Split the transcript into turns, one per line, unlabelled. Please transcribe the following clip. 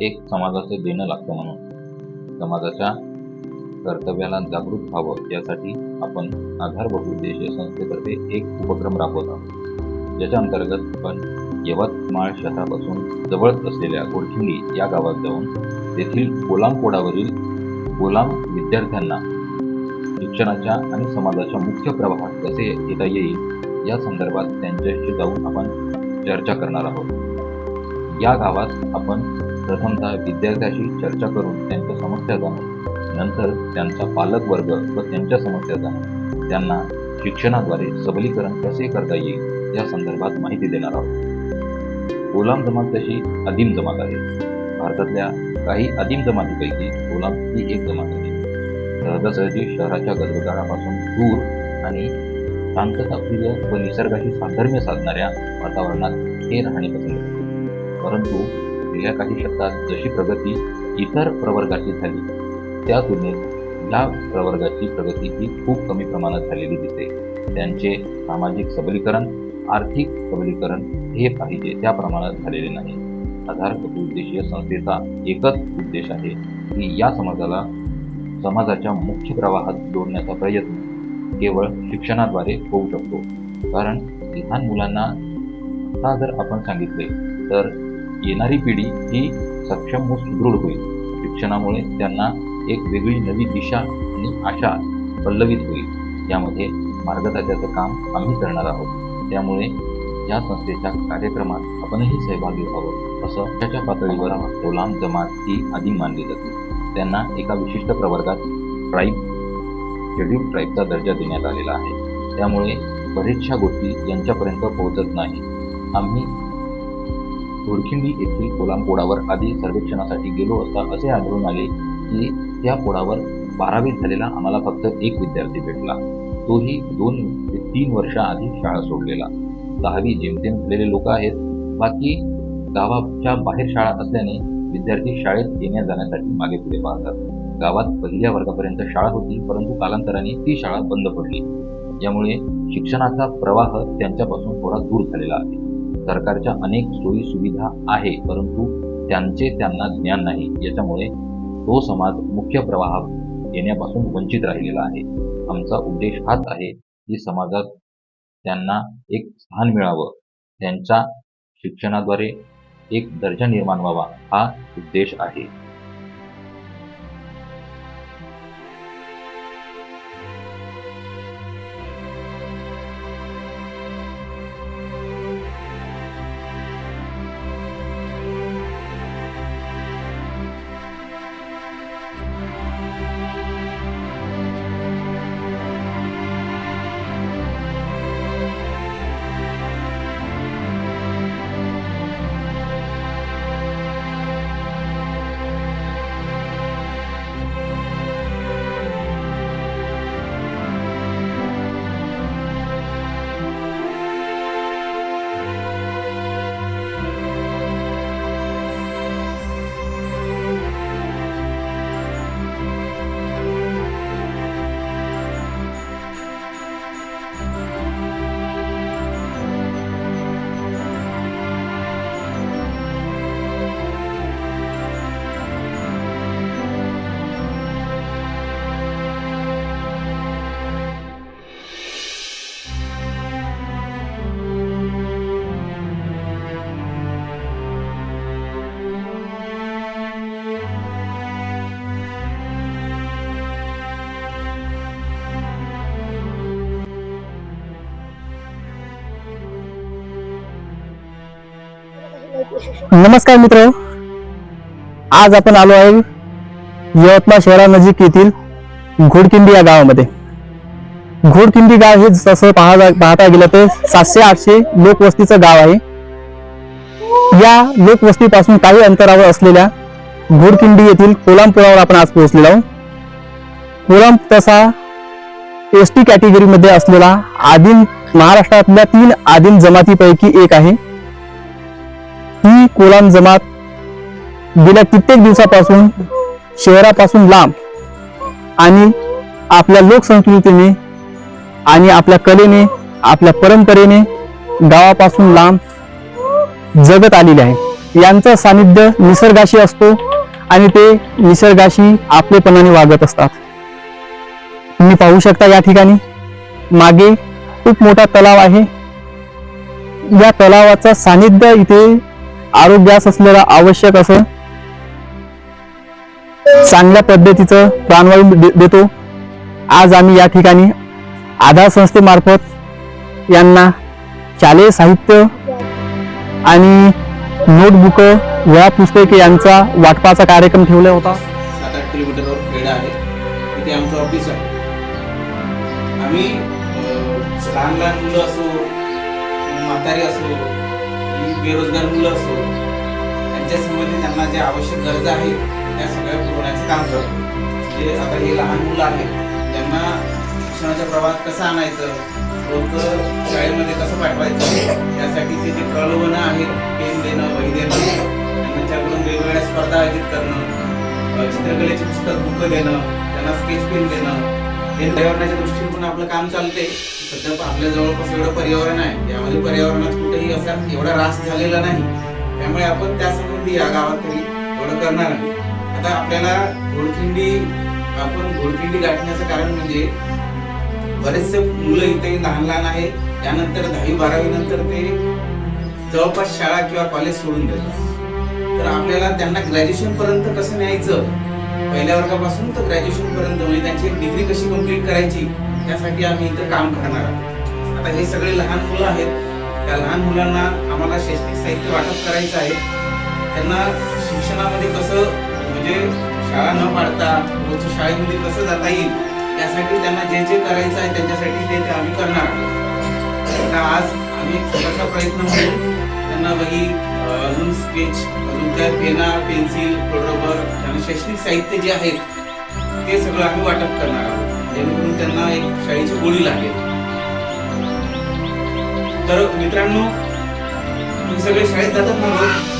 एक समाजाचं देणं लागतं म्हणून. समाजाच्या कर्तव्याला जागृत व्हावं यासाठी आपण आधार बहुउद्देशीय संस्थेतर्फे एक उपक्रम राबवत आहोत. ज्याच्या अंतर्गत आपण यवतमाळ शहरापासून जवळच असलेल्या गोडखिंडी या गावात जाऊन तेथील गोलामपोडावरील गोलाम विद्यार्थ्यांना शिक्षणाच्या आणि समाजाच्या मुख्य प्रवाहात कसे येता येईल या संदर्भात त्यांच्याशी जाऊन आपण चर्चा करणार आहोत. या गावात आपण प्रथमतः विद्यार्थ्याशी चर्चा करून त्यांच्या समस्या जाणून नंतर त्यांचा पालक वर्ग व त्यांच्या समस्या जाणून त्यांना शिक्षणाद्वारे सबलीकरण कसे करता येईल या संदर्भात माहिती देणार आहोत. गोलाम जमात तशी आदिम जमात आहे. भारतातल्या काही आदिम जमातीपैकी गोलाम ही एक जमात आहे. सहजासहजी शहराच्या गजबजाटापासून दूर आणि शांतताप्रिय व निसर्गाशी साधर्म्य साधणाऱ्या वातावरणात हे राहणे पसंत करते. परंतु गेल्या काही शतकात जशी प्रगती इतर प्रवर्गाची झाली त्या तुलनेत या प्रवर्गाची प्रगती ही खूप कमी प्रमाणात झालेली दिसते. त्यांचे सामाजिक सबलीकरण आर्थिक सबलीकरण हे पाहिजे त्या प्रमाणात झालेले नाही. आधार उद्देशीय संस्थेचा एकच उद्देश आहे की या समाजाला समाजाच्या मुख्य प्रवाहात जोडण्याचा प्रयत्न केवळ शिक्षणाद्वारे होऊ शकतो. कारण लहान मुलांना आता जर आपण सांगितले तर येणारी पिढी ही सक्षम व सुदृढ होईल. शिक्षणामुळे त्यांना एक वेगळी नवी दिशा आणि आशा पल्लवित होईल. यामध्ये मार्गदर्शकाचं काम आम्ही करणार आहोत. त्यामुळे या संस्थेच्या कार्यक्रमात आपणही सहभागी व्हावं असं त्याच्या पातळीवर गोलाम जमात ही आधी मानली जाते. त्यांना एका विशिष्ट प्रवर्गात ट्राईब शेड्यूल ट्राईबचा दर्जा देण्यात आलेला आहे. त्यामुळे बरेचशा गोष्टी यांच्यापर्यंत पोहोचत नाही. आम्ही धुडखिंडी येथील कोलामपोडावर आधी सर्वेक्षणासाठी गेलो असता असे आढळून आले की त्या पोडावर बारावीत झालेला आम्हाला फक्त एक विद्यार्थी भेटला. तोही दोन ते तीन वर्षाआधी शाळा सोडलेला. दहावी जेमतेम झालेले लोक आहेत. बाकी गावाच्या बाहेर शाळा असल्याने विद्यार्थी शाळेत येण्या जाण्यासाठी मागे पुढे पाहतात. गावात पहिल्या वर्गापर्यंत शाळा होती परंतु कालांतराने ती शाळा बंद पडली. यामुळे शिक्षणाचा प्रवाह त्यांच्यापासून थोडा दूर झालेला आहे. सरकारच्या अनेक सोयी सुविधा आहे परंतु त्यांचे त्यांना ज्ञान नाही. याच्यामुळे तो समाज मुख्य प्रवाहात येण्यापासून वंचित राहिलेला आहे. आमचा उद्देश हाच आहे की समाजात त्यांना एक स्थान मिळावं. त्यांच्या शिक्षणाद्वारे एक दर्जा निर्माण व्हावा हा उद्देश आहे.
नमस्कार मित्र. आज आपण आलो आहे यवतमाळ शहरानजीक येथील घोडकिंडी या गावामध्ये. घोडकिंडी गाव हे जसं पाहता पाहता गेलं तर सातशे आठशे लोकवस्तीचं गाव आहे. या लोकवस्तीपासून काही अंतरावर असलेल्या घोडकिंडी येथील कोलामपुरावर आपण आज पोहोचलेलो आहोत. कोलाम तसा एस टी कॅटेगरीमध्ये असलेला आदिम महाराष्ट्रातल्या तीन आदिम जमातीपैकी एक आहे. ही कोलाम जमात गेल्या कित्येक दिवसापासून शहरापासून लांब आणि आपल्या लोकसंस्कृतीने आणि आपल्या कलेने आपल्या परंपरेने गावापासून लांब जगत आलेले आहे. यांचं सानिध्य निसर्गाशी असतो आणि ते निसर्गाशी आपलेपणाने वागत असतात. तुम्ही पाहू शकता या ठिकाणी मागे खूप मोठा तलाव आहे. या तलावाचं सानिध्य इथे आरोग्यास असलेलं आवश्यक असं चांगल्या पद्धतीचं प्राणवायू दे- देतो. आज आम्ही या ठिकाणी आधार संस्थेमार्फत यांना शालेय साहित्य आणि नोटबुक वया पुस्तके यांचा वाटपाचा कार्यक्रम ठेवला होता.
सात आठ किलोमीटरवर खेड आहे. तिथे आमचं ऑफिस आहे. आम्ही लहान लहान मुलं असो म्हातारी असो बेरोजगार मुलं असो त्यांच्या संबंधी त्यांना ज्या आवश्यक गरजा आहेत त्या सगळ्या पुरवण्याचं काम करतो जे आता हे लहान मुलं आहेत त्यांना शिक्षणाच्या प्रवाहात कसं आणायचं रोजचं शाळेमध्ये कसं पाठवायचं यासाठी ते जे प्रलोभनं आहेत पेन देणं वही देणं त्यांच्याकडून वेगवेगळ्या स्पर्धा आयोजित करणं चित्रकलेचे पुस्तक बुक देणं त्यांना स्केच पेन देणं हे पर्यावरणाच्या दृष्टीने आपलं काम चालते सध्या आपल्या जवळपास एवढं पर्यावरण आहे. यामध्ये पर्यावरणात कुठेही असा एवढा रास झालेला नाही. त्यामुळे आपण त्या संबंधी या गावात तरी एवढं करणार नाही. आता आपल्याला घोडखिंडी आपण घोडखिंडी गाठण्याचं कारण म्हणजे बरेचसे मुलं इथे लहान लहान आहे. त्यानंतर दहावी बारावी नंतर ते जवळपास शाळा किंवा कॉलेज सोडून देतात. तर आपल्याला त्यांना ग्रॅज्युएशन पर्यंत कसं न्यायचं? पहिल्या वर्गापासून तर ग्रॅज्युएशन पर्यंत म्हणजे त्यांची डिग्री कशी कंप्लीट करायची? त्यासाठी आम्ही इथं काम करणार आहोत. आता हे सगळे लहान मुलं आहेत. त्या लहान मुलांना आम्हाला शैक्षणिक साहित्य वाटप करायचं आहे. त्यांना शिक्षणामध्ये कसं म्हणजे शाळा न पाडता रोजच्या शाळेमध्ये कसं जाता येईल यासाठी त्यांना जे जे करायचं आहे त्यांच्यासाठी ते आम्ही करणार आता आज आम्ही छोटासा प्रयत्न म्हणून त्यांना वही अजून स्केच अजून त्या पेना पेन्सिल रबर त्यांना शैक्षणिक साहित्य जे आहेत ते सगळं आम्ही वाटप करणार आहोत. जेणेकरून त्यांना एक शाळेची गोळी लागेल. तर मित्रांनो सगळे शाळेत जातात ना